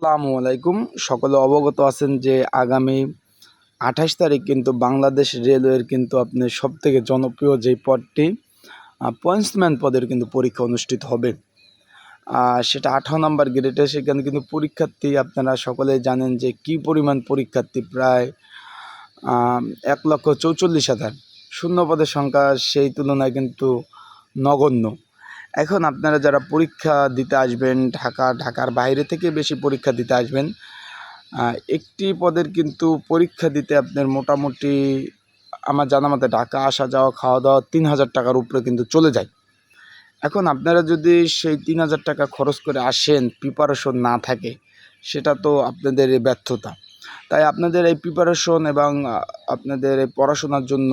আসসালামু আলাইকুম। সকলে অবগত আছেন যে আগামী আঠাশ তারিখ কিন্তু বাংলাদেশ রেলওয়ের কিন্তু আপনি সব থেকে জনপ্রিয় যেই পদটি পয়েন্টসম্যান পদের কিন্তু পরীক্ষা অনুষ্ঠিত হবে। সেটা আঠারো নম্বর গ্রেডে, সেখানে কিন্তু পরীক্ষার্থী আপনারা সকলে জানেন যে কি পরিমাণ পরীক্ষার্থী প্রায় এক লক্ষ চৌচল্লিশ হাজার। শূন্য পদের সংখ্যা সেই তুলনায় কিন্তু নগণ্য। এখন আপনারা যারা পরীক্ষা দিতে আসবেন, ঢাকা, ঢাকার বাইরে থেকে বেশি পরীক্ষা দিতে আসবেন একটি পদের কিন্তু পরীক্ষা দিতে আপনার মোটামুটি আমার জানা মতে ঢাকা আসা যাওয়া, খাওয়া দাওয়া তিন হাজার টাকার উপরে কিন্তু চলে যায়। এখন আপনারা যদি সেই তিন হাজার টাকা খরচ করে আসেন প্রিপারেশন না থাকে, সেটা তো আপনাদের ব্যর্থতা। তাই আপনাদের এই প্রিপারেশন এবং আপনাদের এই পড়াশোনার জন্য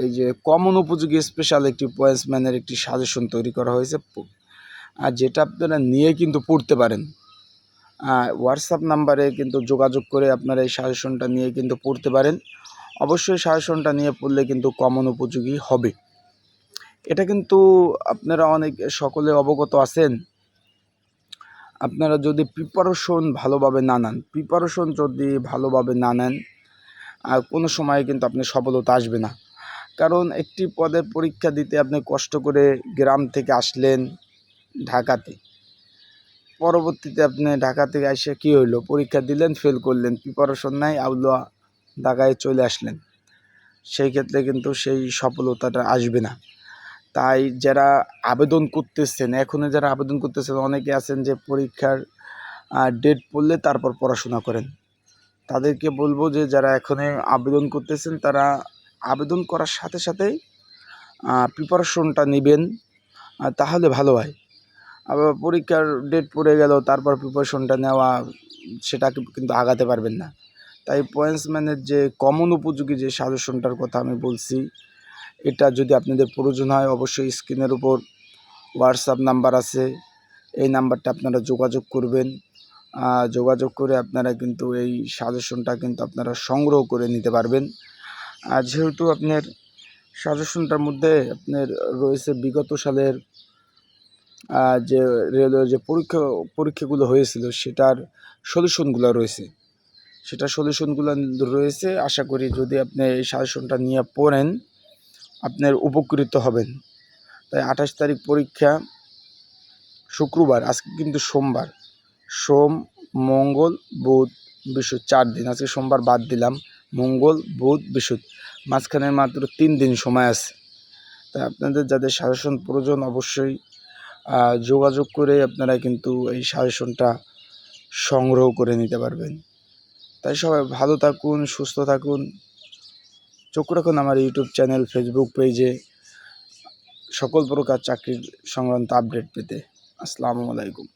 এই যে কমন উপযোগী স্পেশাল একটি পয়েন্টসম্যানের একটি সাজেশন তৈরি করা হয়েছে। আর যেটা আপনারা নিয়ে কিন্তু পড়তে পারেন। হোয়াটসঅ্যাপ নাম্বারে কিন্তু যোগাযোগ করে আপনারা এই সাজেশনটা নিয়ে কিন্তু পড়তে পারেন। অবশ্যই সাজেশনটা নিয়ে পড়লে কিন্তু কমন উপযোগী হবে। এটা কিন্তু আপনারা অনেক, সকলে অবগত আছেন। আপনারা যদি প্রিপারেশন ভালোভাবে না নেন প্রিপারেশন যদি ভালোভাবে না নেন কোনো সময় কিন্তু আপনি সফলতা আসবে না। কারণ একটি পদের পরীক্ষা দিতে আপনি কষ্ট করে গ্রাম থেকে আসলেন ঢাকাতে। পরবর্তীতে আপনি ঢাকা থেকে এসে কী হইল? পরীক্ষা দিলেন ফেল করলেন প্রিপারেশন নাই, আউলা ঢাকায় চলে আসলেন। সেই ক্ষেত্রে কিন্তু সেই সফলতাটা আসবে না। তাই যারা আবেদন করতেছেন এখনও যারা আবেদন করতেছেন, অনেকে আছেন যে পরীক্ষার ডেট পড়লে তারপর পড়াশোনা করেন। তাদেরকে বলব যে যারা এখনই আবেদন করতেছেন, তারা আবেদন করার সাথে সাথেই প্রিপারেশনটা নেবেন তাহলে ভালো হয়। আবার পরীক্ষার ডেট পড়ে গেল, তারপর প্রিপারেশনটা নেওয়া সেটাকে কিন্তু আগাতে পারবেন না। তাই পয়েন্টসম্যানের যে কমন উপযোগী যে সাজেশনটার কথা আমি বলছি, এটা যদি আপনাদের প্রয়োজন হয়, অবশ্যই স্ক্রিনের উপর হোয়াটসঅ্যাপ নাম্বার আছে। এই নাম্বারটা আপনারা যোগাযোগ করবেন। যোগাযোগ করে আপনারা কিন্তু এই সাজেশনটা কিন্তু আপনারা সংগ্রহ করে নিতে পারবেন। আর যেহেতু আপনার সাজেশনটার মধ্যে আপনার রয়েছে বিগত সালের যে রেলওয়ের যে পরীক্ষা, পরীক্ষাগুলো হয়েছিল সেটার সলিউশনগুলো রয়েছে। সেটা সলিউশনগুলো রয়েছে। আশা করি যদি আপনি এই সাজেশনটা নিয়ে পড়েন, আপনার উপকৃত হবেন। তাই আঠাশ তারিখ পরীক্ষা, শুক্রবার, আজকে কিন্তু সোমবার। সোম, মঙ্গল, বুধ, বৃহস্পতি, চার দিন। আজকে সোমবার বাদ দিলাম। মঙ্গল, বুধ, বৃহস্পতি। মাঝখানে মাত্র তিন দিন সময় আছে। তাই আপনাদের যাদের সাজেশন প্রয়োজন অবশ্যই যোগাযোগ করে আপনারা কিন্তু এই সাজেশনটা সংগ্রহ করে নিতে পারবেন। তাই সবাই ভালো থাকুন, সুস্থ থাকুন। চোখ রাখুন আমার ইউটিউব চ্যানেল, ফেসবুক পেজে সকল প্রকার চাকরির সংক্রান্ত আপডেট পেতে। আসসালামু আলাইকুম।